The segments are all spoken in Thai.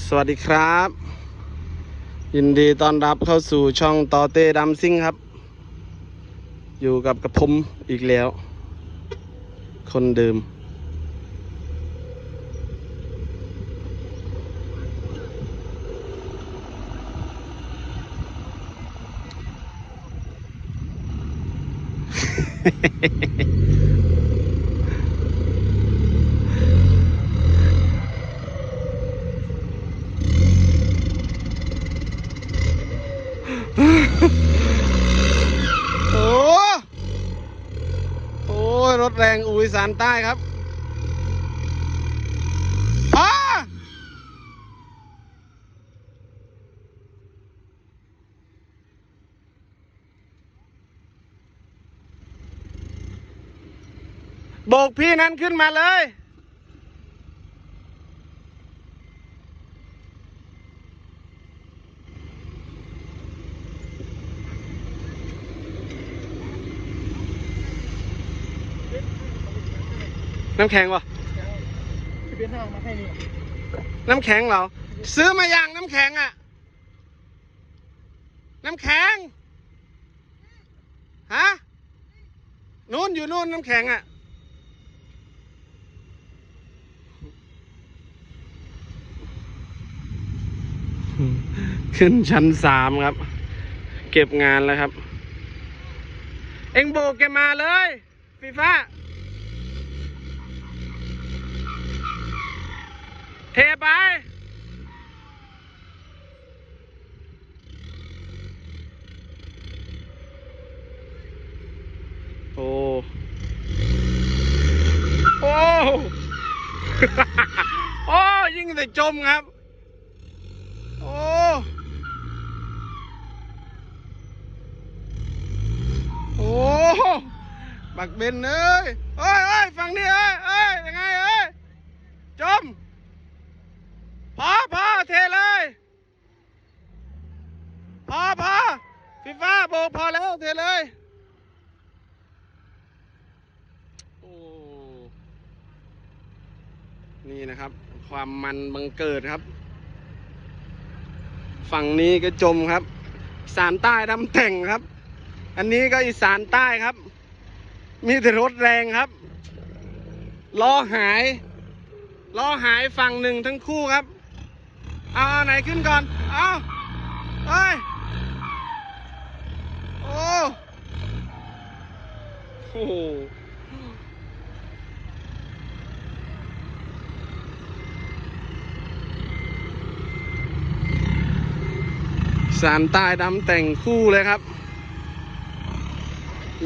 สวัสดีครับ ยินดีต้อนรับเข้าสู่ช่องตอเต้ดำซิ่งครับ อยู่กับกระผมอีกแล้ว คนเดิม โอ้โอ้รถแรงอุยสานใต้ครับโบกพี่นั้นขึ้นมาเลย น้ำแข็งวะเบียนหน้ามาให้นี่น้ำแข็งเหรอ ซื้อมาอย่างน้ำแข็งอะน้ำแข็ง ฮะ นู่นอยู่นู่นน้ำแข็งอะขึ้นชั้นสามครับ เก็บงานแล้วครับ เอ็งโบกแกมาเลยฟีฟ้า เทไป โอ้ โอ้ โอ้ ยิ่งแต่จมครับ โอ้โอ้บักเบนเอ้ยเอ้ยเอ้ยฟังนี่เอ้ยเอ้ยยังไงเอ้ย จม พอพอเทเลย พอพอ ฟีฟ้าโบกพอแล้วเทเลย โอ้ นี่นะครับ ความมันบังเกิดครับ ฝั่งนี้ก็จมครับสานใต้ดำแต่งครับ อันนี้ก็อีสานใต้ครับ มีแต่รถแรงครับ ล้อหาย ล้อหายฝั่งหนึ่งทั้งคู่ครับ เอาเอาไหนขึ้นก่อน เอาเอ้ย โอ้ โหสารใต้ดำแต่งคู่เลยครับ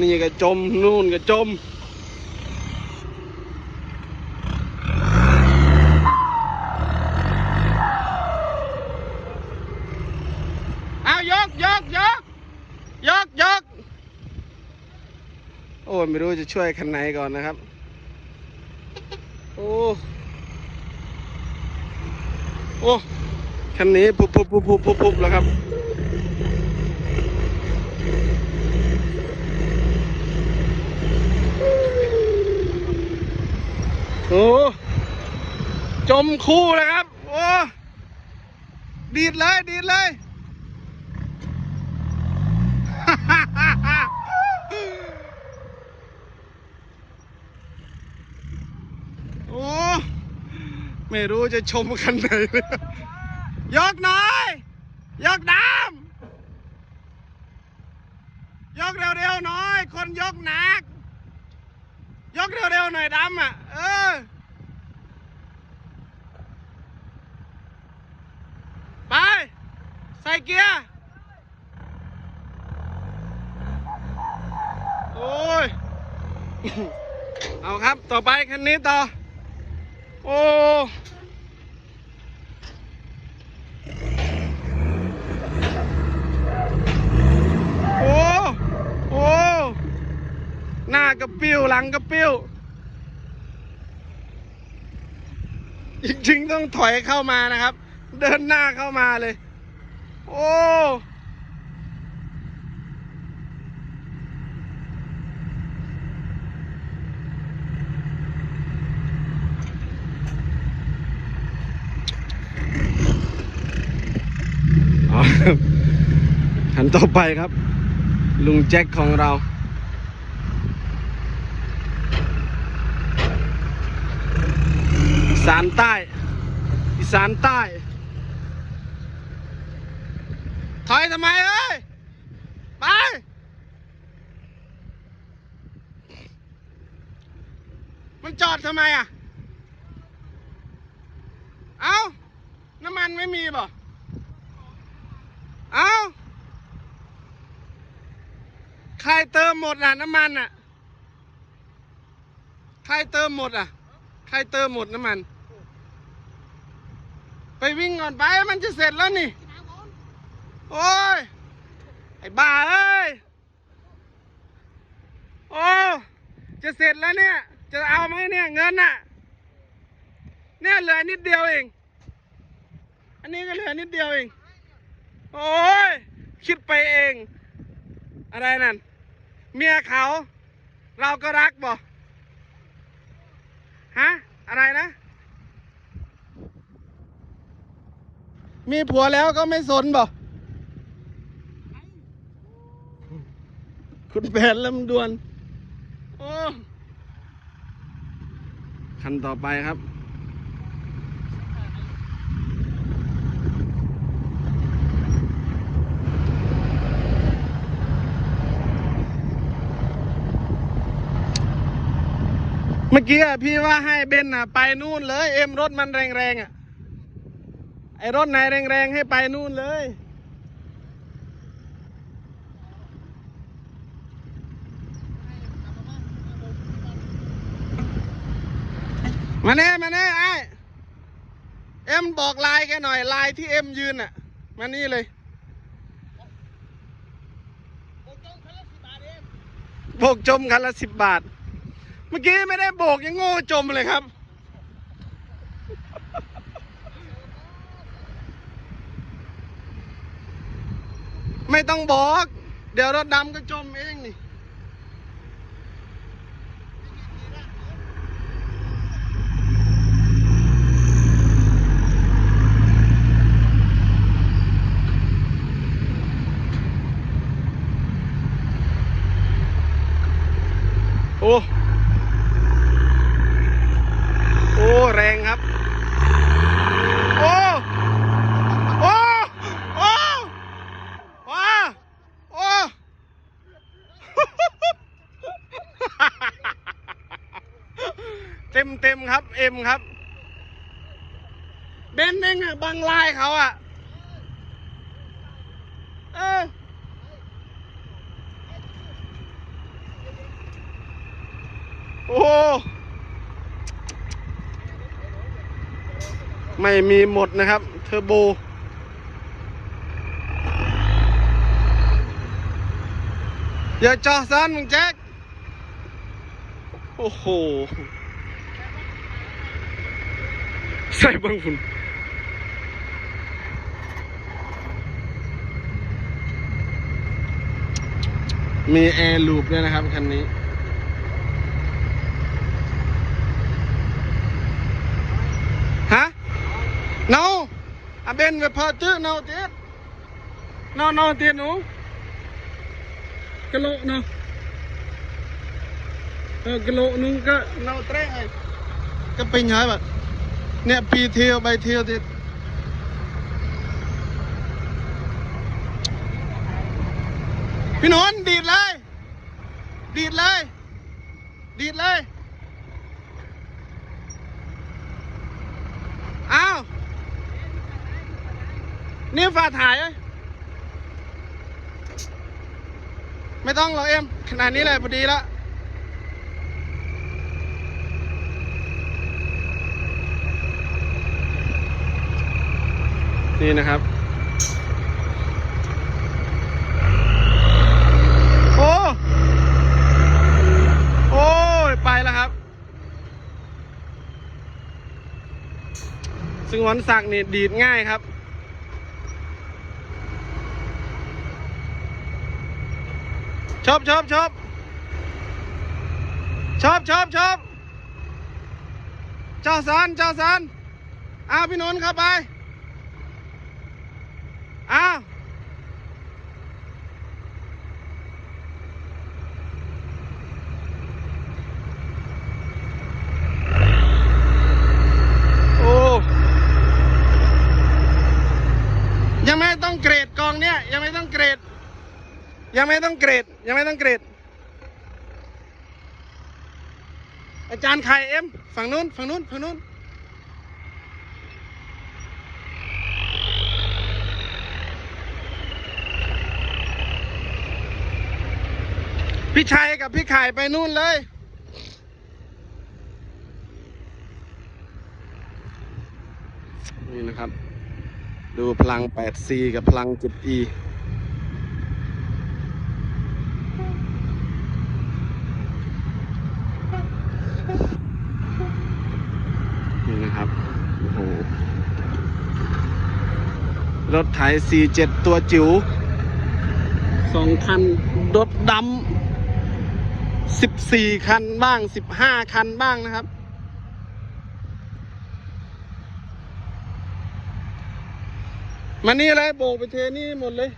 นี่ก็จม นู่นก็จม เอายกยกยกยกยก โอ้ไม่รู้จะช่วยคันไหนก่อนนะครับ โอ้โอ้คันนี้ปุ๊บปุ๊บปุ๊บปุ๊บปุ๊บปุ๊บแล้วครับโอ้จมคู่เลยครับ โอ้ดีดเลย ดีดเลย โอ้ ไม่รู้จะชมคันไหนเลยยกหน่อย ยกน้ำยกเร็วๆหน่อย คนยกหนัก ยกเร็วๆหน่อยดำอะ เออ ไป ใส่เกียร์โอ้ย เอาครับต่อไปคันนี้ต่อ โอ้ โอ้ หน้ากระปิ้วหลังกระปิ้วจริงๆต้องถอยเข้ามานะครับ เดินหน้าเข้ามาเลย โอ้ครับคันต่อไปครับ ลุงแจ็คของเรา สานใต้ อีสานใต้ ถอยทำไมเอ้ย ไป มันจอดทำไมอะ เอ้า น้ำมันไม่มีบ่เอ้า ใครเติมหมดอะ น้ำมันอะ ใครเติมหมดอะ ครเติมหมดน้ำมัน ไปวิ่งก่อนไปมันจะเสร็จแล้วนี่ โอ้ย ไอ้บ้าเอ้ย โอ้จะเสร็จแล้วเนี่ย จะเอาไหมเนี่ยเงินน่ะ เนี่ยเหลือนิดเดียวเอง อันนี้ก็เหลือนิดเดียวเอง โอ้ย คิดไปเอง อะไรนั่น เมียเขา เราก็รักบ่ ฮะ อะไรนะ มีผัวแล้วก็ไม่สนบ่คุณแผนลำดวน โอ้ คันต่อไปครับ เมื่อกี้อะพี่ว่าให้เบนอะไปนู่นเลย เอ็มรถมันแรงๆอะไอรถไหนแรงๆให้ไปนู่นเลย มาเน่มาเน่ไอเอ็มบอกลายแกหน่อยลายที่เอ็มยืนอะมานี่เลยโบกจมคันละสิบบาทเมื่อกี้ไม่ได้โบกยังโง่จมเลยครับไม่ต้องบอก เดี๋ยวรถดำก็จมเองนี่ โอ้ โอ้ แรงครับ โอ้โอ้โอ้ว้าโอ้เต็มเต็มครับเอ็มครับ เบนเองอะบังลายเขาอะเออโอ้ ไม่มีหมดนะครับ เทอร์โบ อย่าจอซันมึงแจ็ค โอ้โห ใส่บังฝุ่นมีแอร์ลูปด้วยนะครับ คันนี้ À, bên về phơ chứ, nào tiết. Nào nào tiền đúng cái lộ nó ờ, cái lộ nung cái nào tre cái bình hả bạn. Nè, pi theo bay theo thì Pin hôn đi lên. Đi lên. Đi lên. นี่ฝาถ่ายเอ้ไม่ต้องหรอกเอ็มขนาดนี้เลยพอดีแล้วนี่นะครับ โอ้ โอ้ยไปแล้วครับ ซึ่งวันสักนี่ดีดง่ายครับ ชอบชอบชอบชอบชอบชอบเจ้าสารเจ้าสารอ้าวพี่นนท์ครับไปอ้าว ยังไม่ต้องเกรด ยังไม่ต้องเกรด อาจารย์ไข่เอ็ม ฝั่งนู้น ฝั่งนู้น ฝั่งนู้น พี่ชัยกับพี่ไข่ไปนู่นเลยนี่นะครับ ดูพลัง 8C กับพลัง 7E นี่นะครับ โอ้โห รถไถ C7 ตัวจิ๋วสองคันรถดำสิบสี่คันบ้างสิบห้าคันบ้างนะครับ มานี่เลยโบกไปเทนี่หมดเลย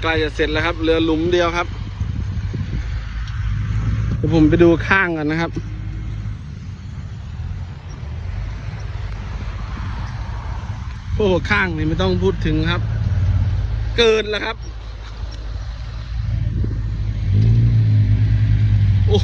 ใกล้จะเสร็จแล้วครับเหลือหลุมเดียวครับ ดี๋ยวผมไปดูข้างกันนะครับ โอ้ข้างนี่ไม่ต้องพูดถึงครับ เกินแล้วครับ โอ้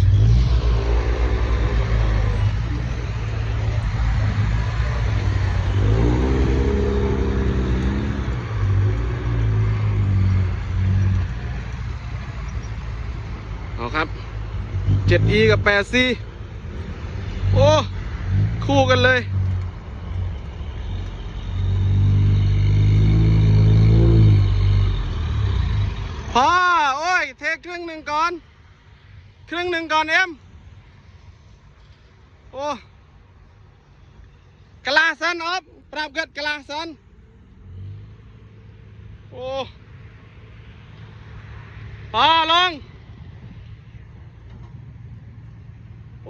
เอาครับ 7E กับ 8C โอ้ คู่กันเลย พอ โอ้ย เทคครึ่งหนึ่งก่อน ครึ่งหนึ่งก่อนเอ็ม โอ้กะลาสันออฟปรับเกิดกะลาสันโอ้พอลง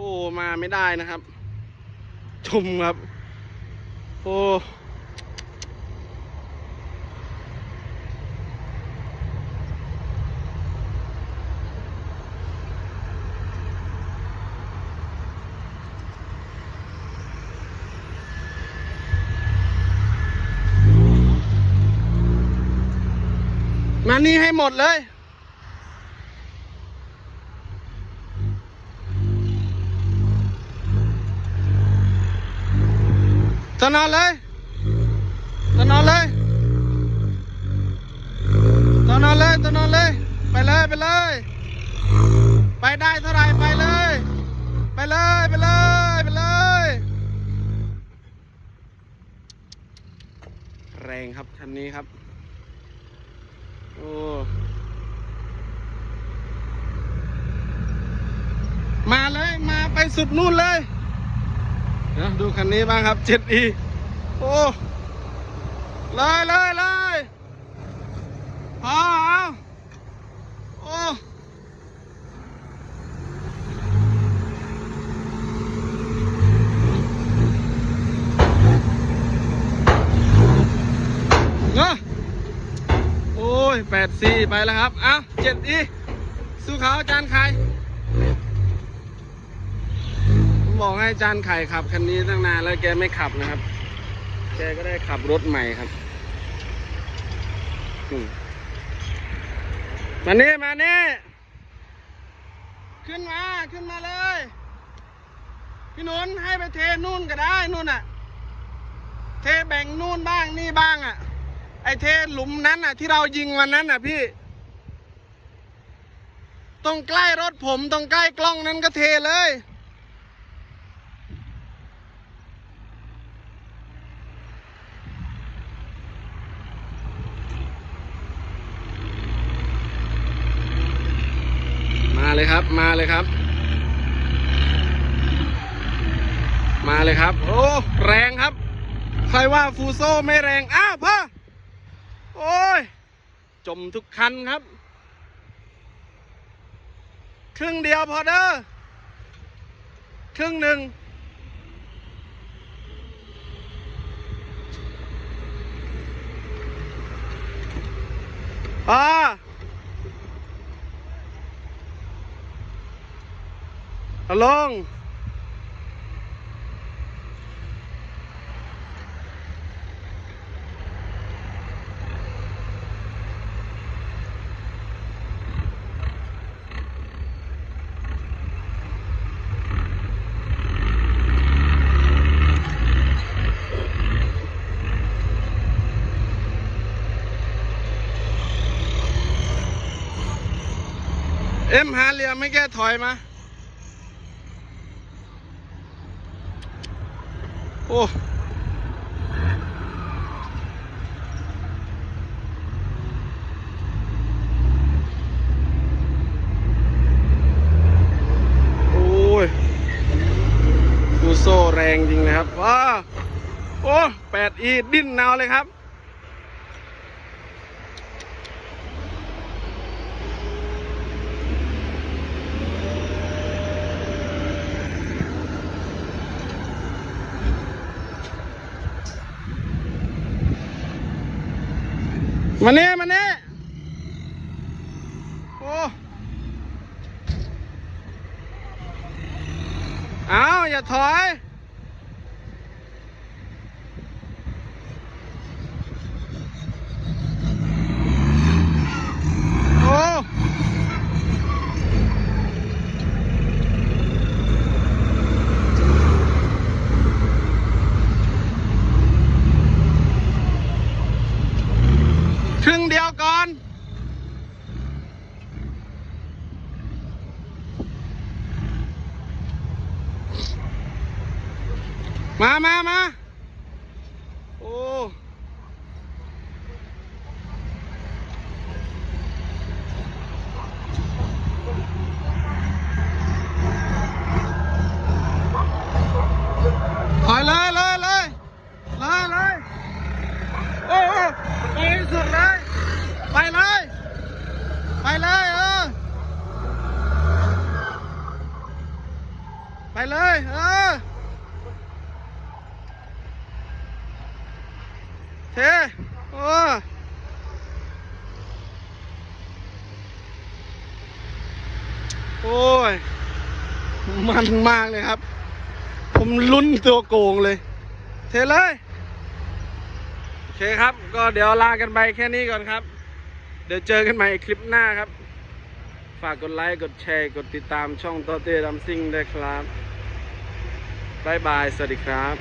โอ้ มาไม่ได้นะครับ ชมครับ โอ้มานี่ให้หมดเลย ตอนอนเลยตอนอนเลยตอนอนเลยตอนอนเลย ไปเลยไปเลย ไปได้เท่าไรไปเลย ไปเลยไปเลยไปเลยแรงครับคันนี้ครับ โอ้มาเลย มาไปสุดนู่นเลย ดูคันนี้บ้างครับ 7E โอ้เลยเลยเลยพอเอาโอ้เนอะโอ้ย 8C ไปแล้วครับ เอ้า 7E สู้เขาอาจารย์ใคร ผม บอกให้อาจารย์ไข่ขับคันนี้ตั้งนานแล้วแกไม่ขับนะครับ แกก็ได้ขับรถใหม่ครับมานี่มานี่ขึ้นมาขึ้นมาเลย พี่นุนให้ไปเทนู่นก็ได้นู่นน่ะ เทแบ่งนู่นบ้างนี่บ้างอะ ไอเทหลุมนั้นอะ ที่เรายิงวันนั้นอะพี่ ตรงใกล้รถผมตรงใกล้กล้องนั้นก็เทเลย มาเลยครับ มาเลยครับ มาเลยครับ โอ้แรงครับ ใครว่าฟูโซไม่แรงอ้าวพ่อโอ้ย จมทุกคันครับ ครึ่งเดียวพอเด้อครึ่งหนึ่งอ่า เอาลงเอ็มหาเรือไม่แก้ถอยมา โอ้โอ้ยฟูโซ่แรงจริงนะครับว้าโอ้แปดอีดิ้นเนาเลยครับ มาเน่มาเน่โอ้เอาอย่าถอย โอ้ครึ่งเดียวก่อน มามามาโอ้ถอยเลยเลยเลยเลยเลยโอ้โอไปสุดเลยไปเลยไปเลยเออไปเลยเออ เทโอ้โอ้ย มันมากเลยครับ ผมลุ้นตัวโกงเลย เทเลย โอเคครับ ก็เดี๋ยวลากันไปแค่นี้ก่อนครับ เดี๋ยวเจอกันใหม่คลิปหน้าครับ ฝากกดไลค์ กดแชร์ กดติดตามช่องโตเต้ดัมซิงด้วยครับบ๊ายบาย สวัสดีครับ